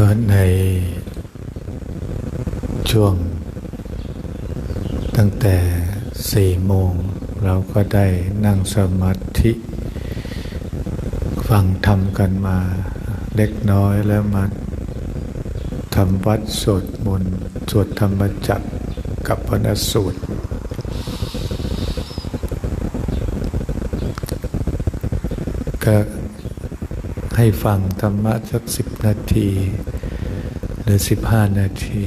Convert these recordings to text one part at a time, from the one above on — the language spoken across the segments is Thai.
ก็ในช่วง ตั้งแต่สี่โมง เราก็ได้นั่งสมาธิ ฟังธรรมกันมาเล็กน้อยแล้วมาทำวัดสวดมนต์สวดธรรมจักรกับพนสูตร ก็ ให้ฟังธรรมะสักสิบนาที หรือสิบห้านาที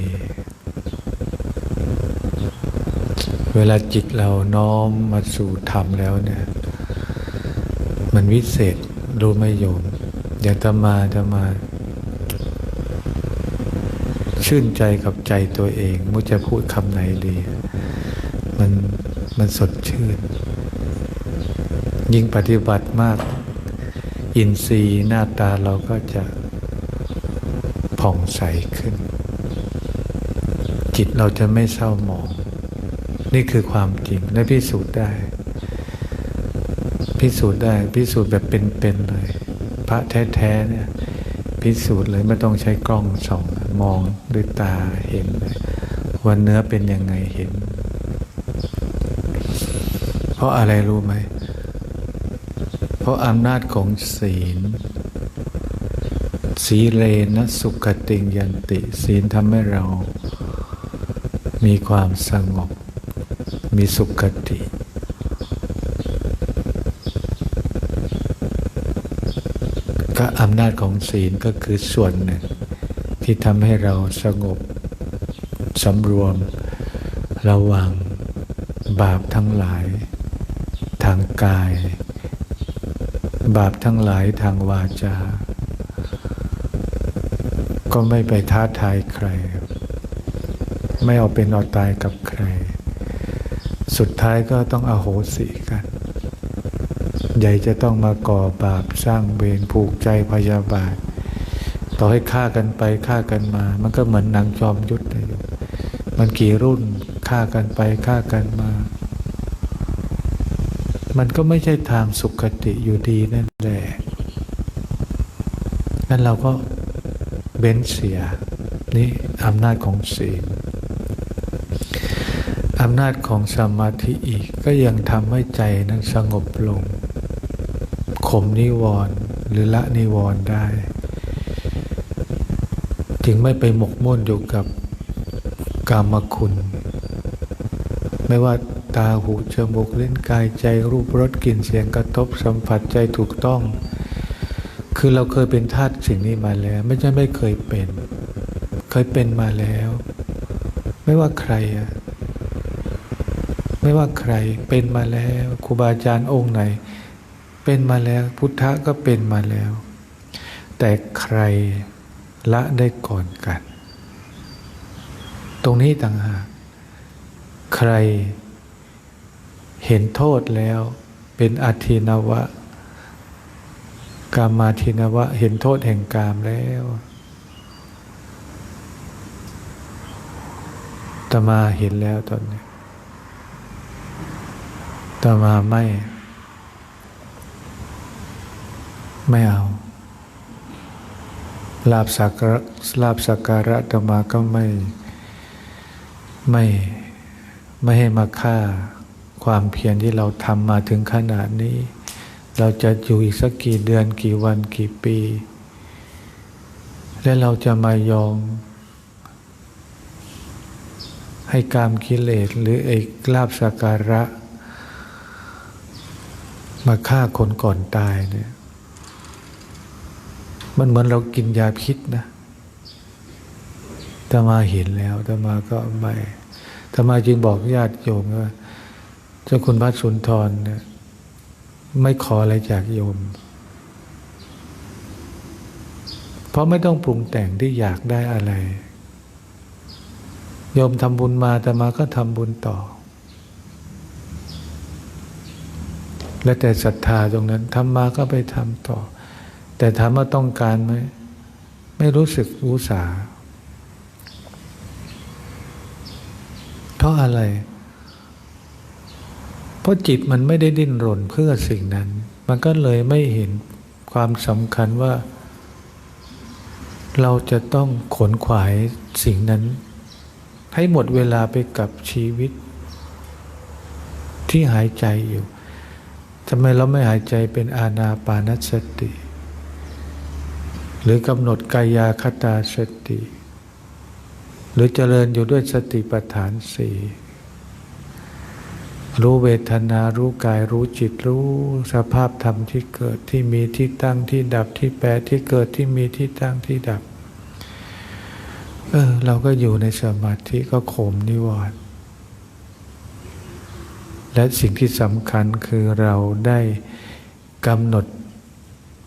เวลาจิตเราน้อมมาสู่ธรรมแล้วเนี่ย มันวิเศษรู้ไม่โยมอย่างธรรมาธรรมาชื่นใจกับใจตัวเองมุจะพูดคำไหนดีมันมันสดชื่น ยิ่งปฏิบัติมาก อินทรีย์หน้าตาเราก็จะผ่องใสขึ้น จิตเราจะไม่เศร้าหมอง นี่คือความจริงและพิสูจน์ได้ พิสูจน์ได้พิสูจน์แบบเป็นๆเลย พระแท้ๆเนี่ยพิสูจน์เลยไม่ต้องใช้กล้องส่องมองด้วยตาเห็นเลยว่าเนื้อเป็นยังไงเห็น เพราะอะไรรู้ไหมเราะอำนาจของศีล สีเลนะสุขติงยันติ ศีลทำให้เรามีความสงบ มีสุขติ ก็อำนาจของศีลก็คือส่วนหนึ่ง ที่ทำให้เราสงบสำรวมระวังบาปทั้งหลาย ทางกาย บาปทั้งหลายทางวาจา ก็ไม่ไปท้าทายใคร ไม่เอาเป็นเอาตายกับใคร สุดท้ายก็ต้องอโหสิกัน ใหญ่จะต้องมาก่อบาปสร้างเวรผูกใจพยาบาท ต่อให้ฆ่ากันไปฆ่ากันมา มันก็เหมือนหนังจอมยุทธเลยมันกี่รุ่นฆ่ากันไปฆ่ากันมา มันก็ไม่ใช่ทางสุขติอยู่ดีนั่น แหละนั่นเราก็เบ้นเสีย นี่อำนาจของศีลอำนาจของสมาธิอีกก็ยังทำให้ใจนั้นสงบลง ข่มนิวรณ์หรือละนิวรณ์ได้ จึงไม่ไปหมกมุ่นอยู่กับกามคุณ ไม่ว่าตาหูจมูกเล่นกายใจรูปรสกลิ่นเสียงกระทบสัมผัสใจถูกต้อง คือเราเคยเป็นทาสสิ่งนี้มาแล้ว ไม่ใช่ไม่เคยเป็น เคยเป็นมาแล้ว ไม่ว่าใครอะไม่ว่าใครเป็นมาแล้วครูบาอาจารย์องค์ไหน เป็นมาแล้วพุทธะก็เป็นมาแล้ว แต่ใครละได้ก่อนกัน ตรงนี้ต่างหากใครเห็นโทษแล้วเป็นอาทินวะ กามาทินวะ เห็นโทษแห่งกามแล้ว ตมาเห็นแล้วตอนนี้ ตมาไม่ ไม่เอา ลาบสักการะลาบสักการะตมาก็ไม่ ไม่ ไม่ให้มาฆ่า ความเพียรที่เราทำมาถึงขนาดนี้ เราจะอยู่อีกสักกี่เดือนกี่วันกี่ปี และเราจะมายอม ให้กามกิเลสหรือไอ้ลาบสักการะ มาฆ่าคนก่อนตายเนี่ยมันเหมือนเรากินยาพิษนะตมาเห็นแล้วตมาก็ไม่ตมาจึงบอกญาติโยมว่าเจ้าคุณพระสุนทรเนี่ย ไม่ขออะไรจากโยม เพราะไม่ต้องปรุงแต่งที่อยากได้อะไร โยมทำบุญมาแต่มาก็ทำบุญต่อ และแต่ศรัทธาตรงนั้นทำมาก็ไปทำต่อ แต่ถามว่าต้องการไหมไม่รู้สึกรู้สาเพราะอะไร เพราะจิตมันไม่ได้ดิ้นรนเพื่อสิ่งนั้น มันก็เลยไม่เห็นความสำคัญว่า เราจะต้องขนขวายสิ่งนั้น ให้หมดเวลาไปกับชีวิต ที่หายใจอยู่ทำไมเราไม่หายใจเป็นอาณาปานสติ หรือกำหนดกายาคตาสติ หรือเจริญอยู่ด้วยสติปัฏฐานสี่ รู้เวทนา รู้กาย รู้จิต รู้สภาพธรรมที่เกิดที่มีที่ตั้งที่ดับที่แปรที่เกิดที่มีที่ตั้งที่ดับ เออ เราก็อยู่ในสมาธิก็ข่มนิวรณ์และสิ่งที่สำคัญคือเราได้กำหนด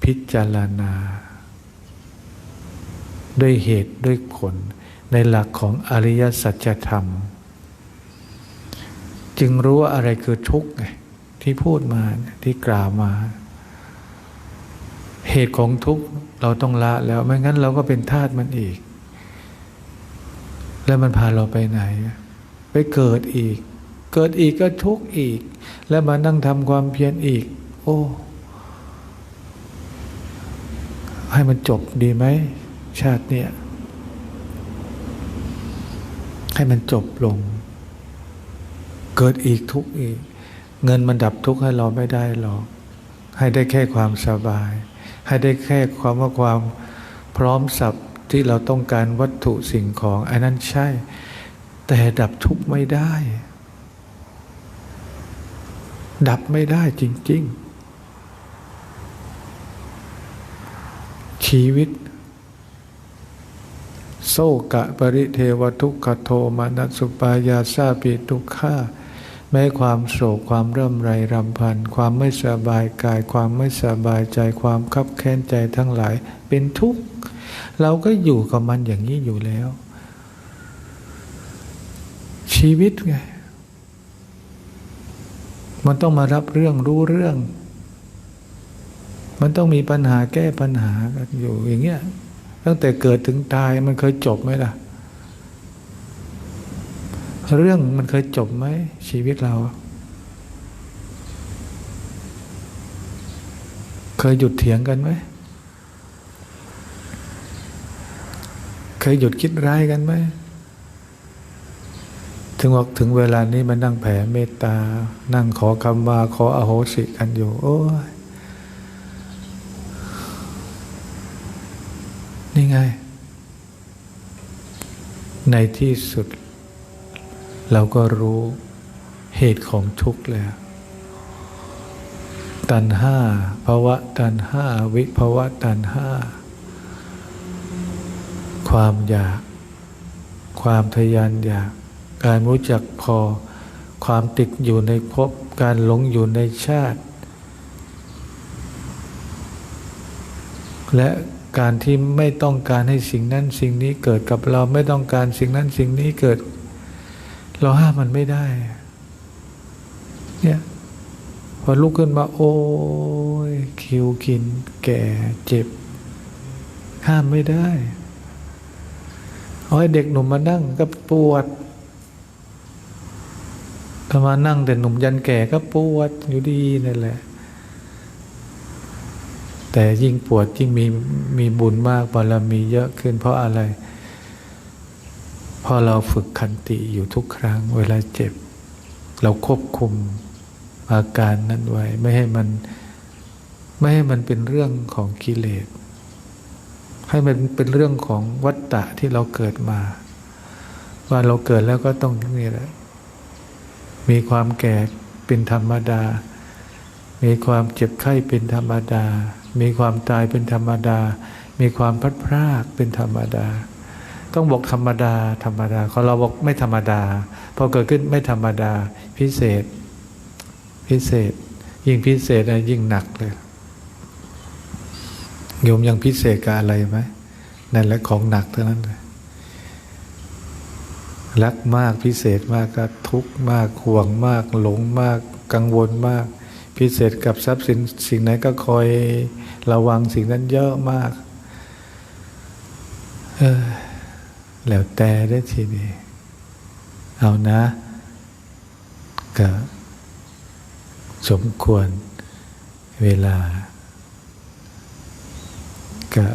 พิจารณา ด้วยเหตุด้วยผล ในหลักของอริยสัจธรรม จึงรู้ว่าอะไรคือทุกข์ไงที่พูดมาที่กล่าวมา เหตุของทุกข์เราต้องละแล้วไม่งั้นเราก็เป็นทาสมันอีก แล้วมันพาเราไปไหน ไปเกิดอีก เกิดอีกก็ทุกข์อีก แล้วมานั่งทำความเพียรอีก โอ้ให้มันจบดีไหม ชาติเนี่ย ให้มันจบลง เกิดอีกทุกอีก เงินมันดับทุกข์ให้เราไม่ได้หรอก ให้ได้แค่ความสบาย ให้ได้แค่ความว่าความพร้อมสับที่เราต้องการวัตถุสิ่งของอันนั้นใช่ แต่ดับทุกข์ไม่ได้ ดับไม่ได้จริง ๆ ชีวิต โซกะปริเทวทุกขโทมานัสสุปายาซาปิทุกขา แม้ความโศกความเริ่มไรรำพัน ความไม่สบายกาย ความไม่สบายใจ ความคับแค้นใจทั้งหลาย เป็นทุกข์ เราก็อยู่กับมันอย่างนี้อยู่แล้ว ชีวิตไง มันต้องมารับเรื่องรู้เรื่อง มันต้องมีปัญหาแก้ปัญหากันอยู่อย่างเงี้ย ตั้งแต่เกิดถึงตายมันเคยจบไหมล่ะ เรื่องมันเคยจบไหมชีวิตเรา เคยหยุดเถียงกันไหม เคยหยุดคิดร้ายกันไหม ถึงว่าถึงเวลานี้มันนั่งแผ่เมตตา นั่งขอคำมาขออโหสิกันอยู่ โอ้ยนี่ไง ในที่สุด เราก็รู้เหตุของทุกข์แล้ว ตัณห้าภาวะตัณห้าวิภาวะตัณห้า ความอยาก ความทยานอยาก การรู้จักพอ ความติดอยู่ในภพ การหลงอยู่ในชาติ และการที่ไม่ต้องการให้สิ่งนั้นสิ่งนี้เกิดกับเราไม่ต้องการสิ่งนั้นสิ่งนี้เกิด เราห้ามมันไม่ได้ เนี่ยพอลุกขึ้นมา โอ้ยคิวกิน แก่เจ็บ ห้ามไม่ได้เอาให้เด็กหนุ่มมานั่งก็ปวดถ้ามานั่งแต่หนุ่มยันแก่ก็ปวดอยู่ดีนั่นแหละ แต่ยิ่งปวดยิ่งมีมีบุญมากบารมีเยอะขึ้นเพราะอะไร พราะเราฝึกขันติอยู่ทุกครั้ง เวลาเจ็บ เราควบคุมอาการนั้นไว้ ไม่ให้มันไม่ให้มันเป็นเรื่องของกิเลสให้มันเป็นเรื่องของวัฏฏะที่เราเกิดมา ว่าเราเกิดแล้วก็ต้องนี่แหละมีความแก่เป็นธรรมดา มีความเจ็บไข้เป็นธรรมดา มีความตายเป็นธรรมดา มีความพัดพรากเป็นธรรมดา ต้องบอกธรรมดา ธรรมดาเขาเราบอกไม่ธรรมดาพอเกิดขึ้นไม่ธรรมดา พิเศษ พิเศษ ยิ่งพิเศษนะยิ่งหนักเลยโยมยังพิเศษกับอะไรไหมนั่นแหละของหนักเท่านั้นเลยรักมากพิเศษมากก็ทุกข์มากห่วงมาก หลงมาก กังวลมาก พิเศษกับทรัพย์สินสิ่งไหนก็คอยระวังสิ่งนั้นเยอะมาก เออ แล้วแต่ได้ทีนี้เอานะก็สมควรเวลา ก็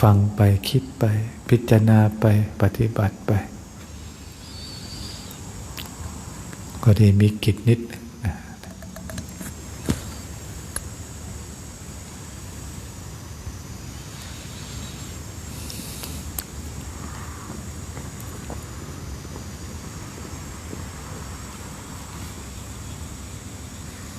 ฟังไปคิดไป พิจารณาไปปฏิบัติไป ก็ดีมีกิจนิดนึง